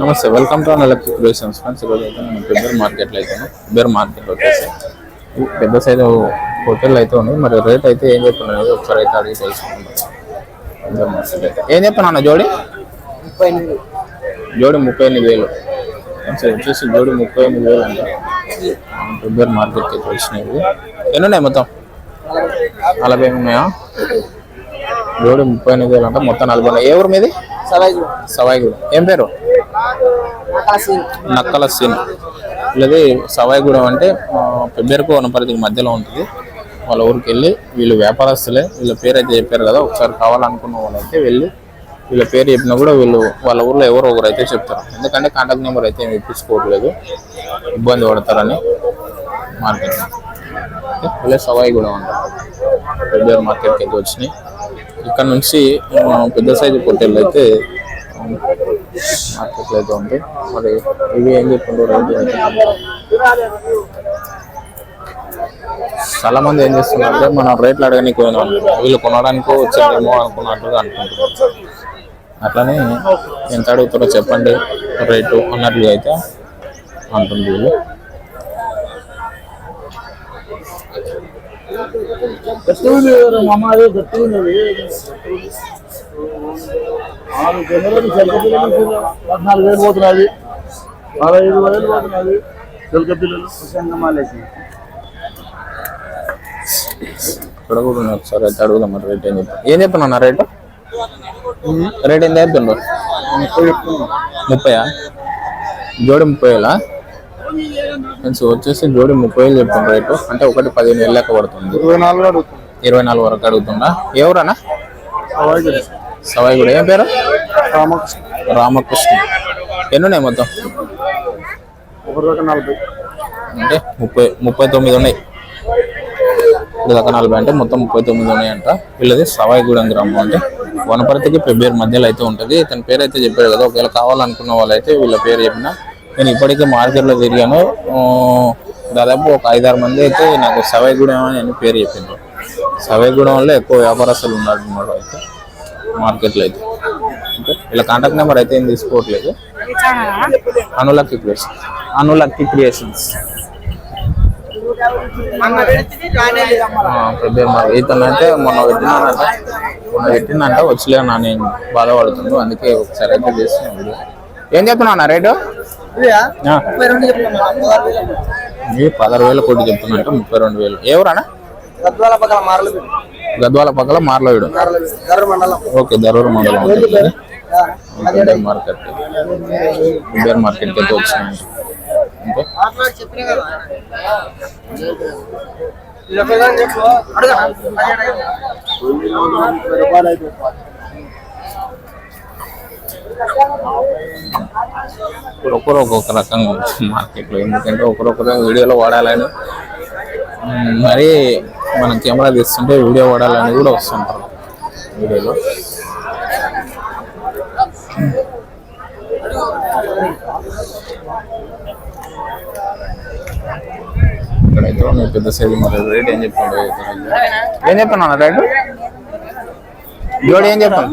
నమస్తే welcome to an electric creations friends ఈరోజు అయితే నేను పెబ్బేర్ మార్కెట్లో అయితే పెబ్బేర్ మార్కెట్ వచ్చేసి పెద్ద సైజు హోటల్ అయితే ఉంది. మరి రేట్ అయితే ఏం చెప్తున్నారు ఒకసారి అయితే అడిగి తెలుసుకుందాం. ఏం చెప్పాను జోడి? ముప్పై ఎనిమిది. జోడి ముప్పై ఎనిమిది వేలు. ఫ్రెండ్స్ ఇది వచ్చేసి జోడి ముప్పై ఎనిమిది వేలు అంట పెబ్బేర్ మార్కెట్కి అయితే వచ్చినాయి ఎన్ని ఉన్నాయి మొత్తం? నలభై ఉన్నాయా? జోడి ముప్పై ఎనిమిది వేలు అంటే మొత్తం నలభై ఉన్నాయి. ఏ ఊరు మీది? సవాయి సవాయిగూడ. ఏం పేరు? నక్కల సీన్. వీళ్ళది సవాయిగూడెం అంటే ఆ, పెబ్బేరుకు వనపరిధికి మధ్యలో ఉంటుంది. వాళ్ళ ఊరికి వెళ్ళి వీళ్ళు వ్యాపారస్తులే వీళ్ళ పేరు అయితే చెప్పారు కదా ఒకసారి కావాలనుకున్న వాళ్ళైతే వెళ్ళి వీళ్ళ పేరు చెప్పినా కూడా వీళ్ళు వాళ్ళ ఊర్లో ఎవరో ఒకరు అయితే చెప్తారు. ఎందుకంటే కాంటాక్ట్ నెంబర్ అయితే ఏమి ఇప్పించుకోవట్లేదు. ఇబ్బంది పడతారని మార్కెట్ వీళ్ళే సవాయిగూడెం అంటారు పెబ్బేరు మార్కెట్కి అయితే వచ్చినాయి. ఇక్కడ నుంచి పెద్ద సైజు పొట్టేళ్ళు అయితే అట్లయితే ఉంది మరి ఇవి ఏం చెప్తుండ్రు రేటు చాలా మంది ఏం చేస్తున్నారంటే మనం రేట్లు అడగడానికి పోయినాం. వీళ్ళు కొనడానికి వచ్చారేమో అనుకున్నట్టు అనుకుంటున్నారు. అట్లనే ఎంత అడుగుతారో చెప్పండి. రేటు అన్నట్లుగా అయితే అంటుంది వీళ్ళు. మమ్మది గట్టి ఆరు గంటలకు చెలక పిల్లలు పద్నాలుగు వేలు పోతున్నది. పదహైదు వేలు పోతున్నది. చెలక పిల్లలు సంగమాలేసి ఇక్కడ కూడా ఉన్నాయి ఒకసారి అయితే అడుగుదాం మరి రేట్ ఏం చెప్పి ఏం చెప్పినా రేటు? రేట్ ఎంత చెప్తుండ్రు ముప్పయా? జోడి ముప్పై వేలా? ఫ్రెండ్స్ వచ్చేసి జోడి ముప్పై వేలు చెప్తున్న రేటు. అంటే ఒకటి పదిహేను వేలు లెక్క పడుతుంది. ఇరవై నాలుగు అడుగుతుంది. ఇరవై నాలుగు వరకు అడుగుతుందా? ఎవరన్నా? సవాయి కూడా. ఏం పేరు? రామకృష్ణ. రామకృష్ణ. ఎన్ని ఉన్నాయి మొత్తం? అంటే ముప్పై ముప్పై తొమ్మిది ఉన్నాయి. ఇప్పుడు దాకా నలభై అంటే మొత్తం ముప్పై తొమ్మిది ఉన్నాయంట. వీళ్ళది సవాయిగూడెం గ్రామం అంటే వనపర్తికి పెబ్బేరు మధ్యలో అయితే ఉంటుంది. ఇతని పేరు అయితే చెప్పారు కదా ఒకవేళ కావాలనుకున్న వాళ్ళైతే వీళ్ళ పేరు చెప్పిన. నేను ఇప్పటికే మార్కెట్లో తిరిగాను. దాదాపు ఒక ఐదారు మంది అయితే నాకు సవాయిగూడెం అని అని పేరు చెప్పిండ్రు. సవాయిగూడెం వల్ల ఎక్కువ వ్యాపారస్తులు ఉన్నట్టున్నారు అయితే. మార్కెట్లో అయితే. వీళ్ళ కాంటాక్ట్ నెంబర్ అయితే ఏం తీసుకోవట్లేదు. అనులక్కి క్రియేషన్ అనులక్కి క్రియేషన్స్ అయితే మొన్న పెట్టినానంట మొన్న పెట్టిందంట వచ్చలే నా నేను బాధపడుతుండు. అందుకే ఒకసారి అయితే చేస్తున్నాను వీడియో. ఏం చెప్తున్నా రేటు? పదహారు వేల. కోటి చెప్తున్నా ముప్పై రెండు వేలు. ఎవరన్నా గద్వాల పక్కల మార్లవీడు. ఓకే ధరూర్ మండలం. పెబ్బేర్ మార్కెట్. పెబ్బేర్ మార్కెట్కి అడుగు రూపాయలు అయితే ఒకరొకరు ఒక్కొక్క రకంగా మార్కెట్లో. ఎందుకంటే ఒకరొకరు వీడియోలో వాడాలని. మరి మనం కెమెరా తీస్తుంటే వీడియో వాడాలని కూడా వస్తుంటారు వీడియోలో. పెద్ద సైజు మరి రేట్ ఏం చెప్పాడు? ఏం చెప్పాను రేటు? జోడి ఏం చెప్పాను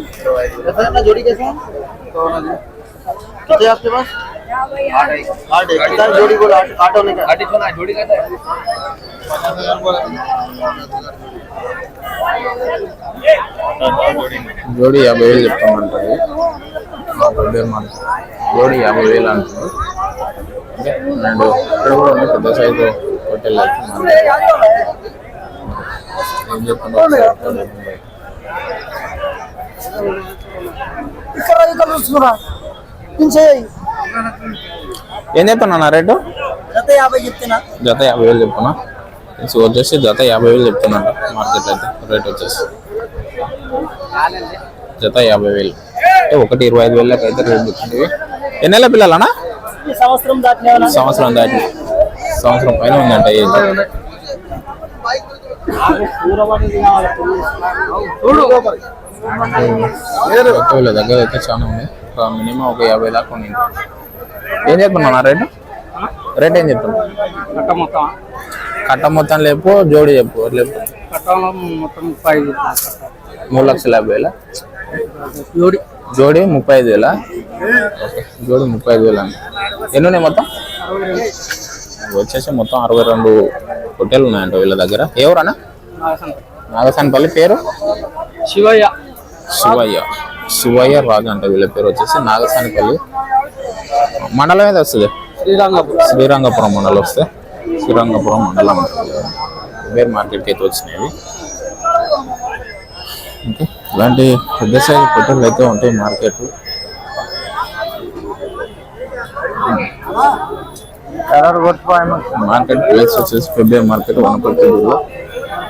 జోడి కూడా ఆటో జోడి యాభై వేలు చెప్తామంటది. మా బ్రదర్ మన జోడి యాభై వేలు అంటుంది. అండ్ ఇక్కడ కూడా ఉంది పెద్ద సైజు హోటల్ ఏం చెప్తున్నారు ఏం చెప్తున్నా రేటు? జత యాభై చెప్తున్నా. జత యాభై వేలు చెప్తున్నా సో వచ్చేసి జత యాభై వేలు చెప్తున్నట్టు మార్కెట్ అయితే. రేట్ వచ్చేసి. జత యాభై వేలు. అంటే ఒకటి ఇరవై ఐదు వేలకి అయితే రేట్ చెప్తుంది ఎన్ని నెలల పిల్లలనా? ఈ సంవత్సరం సంవత్సరం దాటి. సంవత్సరం పైన ఉందంట ఏజ్ దగ్గర అయితే చాలా ఉంది. ఒక మినిమం ఒక యాభై దాకా ఉంది. ఏం చెప్తున్నా రేటు? రేట్ ఏం చెప్తున్నా కట్ట మొత్తం లేపు జోడి చెప్పు లేపు? మూడు లక్షల యాభై వేల? జోడి. జోడి ముప్పై ఐదు వేలా? జోడి ముప్పై ఐదు వేలు ఎన్ని ఉన్నాయి మొత్తం? వచ్చేసి మొత్తం అరవై రెండు హోటల్ ఉన్నాయంట వీళ్ళ దగ్గర. ఎవరన్నా నాగసానిపల్లి పేరు? శివయ్య. శివయ్య. శివయ్య రాజు అంట వీళ్ళ పేరు వచ్చేసి నాగసానిపల్లి. మండలం ఏది వస్తుంది? శ్రీరంగపురం. శ్రీరంగపురం మండలం వస్తే. శ్రీరంగపురం మండలం బేర్ మార్కెట్కి అయితే వచ్చినాయి ఓకే. ఇలాంటి పెద్ద సైజు పొట్టలు అయితే ఉంటాయి మార్కెట్ మార్కెట్ ప్లేస్ వచ్చేసి ఫిబ్రవరి మార్కెట్ వనపర్తి జిల్లా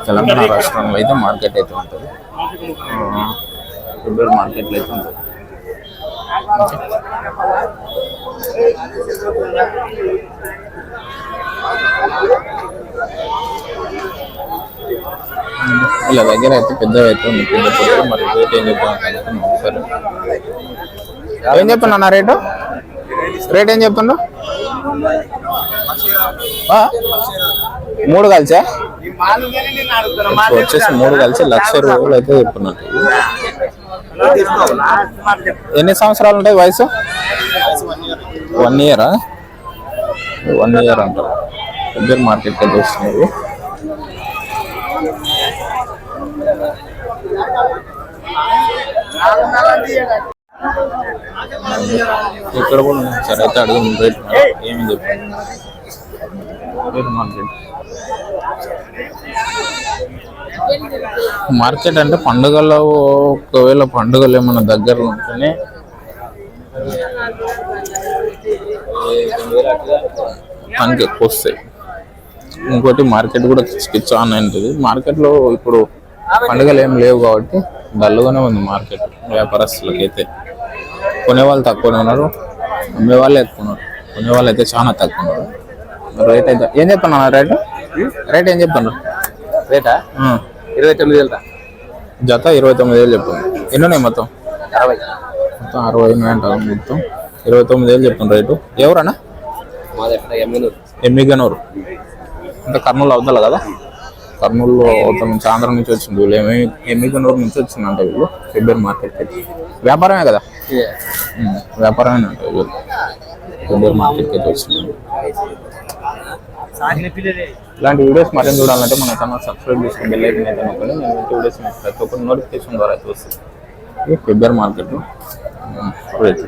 తెలంగాణ రాష్ట్రంలో అయితే మార్కెట్ అయితే ఉంటుంది. ఫిబ్రవరి మార్కెట్లో అయితే ఉంటుంది వీళ్ళ దగ్గర అయితే పెద్దవి అయితే ఉంది. పెద్ద పొట్టలు మరి రేట్ ఏం చెప్తాను ఒకసారి ఏం చెప్పండి అన్న రేటు? రేట్ ఏం చెప్తుండ్రు ఆ? మూడు కలిసా? వచ్చేసి మూడు కలిసి లక్ష రూపాయలు అయితే చెప్తున్నట్టు ఎన్ని సంవత్సరాలు ఉంటాయి వయసు? వన్ ఇయరా వన్ ఇయర్ అంటారు. పెద్ద మార్కెట్కి అయితే వస్తున్నాయి ఇక్కడ కూడా సరే అయితే అడుగు రేట్ ఏమి మార్కెట్? మార్కెట్ అంటే పండుగల్లో ఒకవేళ పండుగలు ఏమైనా దగ్గరలో ఉంటేనే పనికి ఎక్కువ వస్తాయి. ఇంకోటి మార్కెట్ కూడా కిచ్ ఆన్ ఉంటుంది. మార్కెట్లో ఇప్పుడు పండుగలు ఏం లేవు కాబట్టి డల్గానే ఉంది మార్కెట్ వ్యాపారస్తులకి అయితే కొనేవాళ్ళు తక్కువనే ఉన్నారు అమ్మే వాళ్ళు ఎక్కువ ఉన్నారు. కొనేవాళ్ళు అయితే చాలా తక్కువ ఉన్నారు. రేట్ అయితే ఏం చెప్తున్నా రేటు? రేట్ ఏం చెప్తున్నారు? రేటా? ఇరవై తొమ్మిది వేలు జత ఇరవై తొమ్మిది వేలు చెప్పండి ఎన్ని ఉన్నాయి మొత్తం? అరవై. మొత్తం అరవై ఉన్నాయి అంటారు మొత్తం. ఇరవై తొమ్మిది వేలు చెప్తున్నారు రేటు. ఎవరన్నా? ఎమ్మిగనూరు. అంటే కర్నూలు అవుతారు కదా? కర్నూలులో అవతల నుంచి ఆంధ్ర నుంచి వచ్చింది వీళ్ళు ఏమి ఎమ్మిగనూరు నుంచి వచ్చిందంట వీళ్ళు ఫిబ్రవరి మార్కెట్కి. వ్యాపారమే కదా? వ్యాపారమే అంట వీళ్ళు. ఫిబ్రవరి మార్కెట్కి అయితే వచ్చింది ఇలాంటి వీడియోస్ మరిన్ని చూడాలంటే మన ఛానల్ సబ్స్క్రైబ్ చేసుకుని బెల్ ఐకన్ అయితే నొక్కండి. నేను వీడియోస్ ప్రతి ఒక్కరి నోటిఫికేషన్ ద్వారా అయితే వస్తుంది ఫిబ్రవరి మార్కెట్ రేట్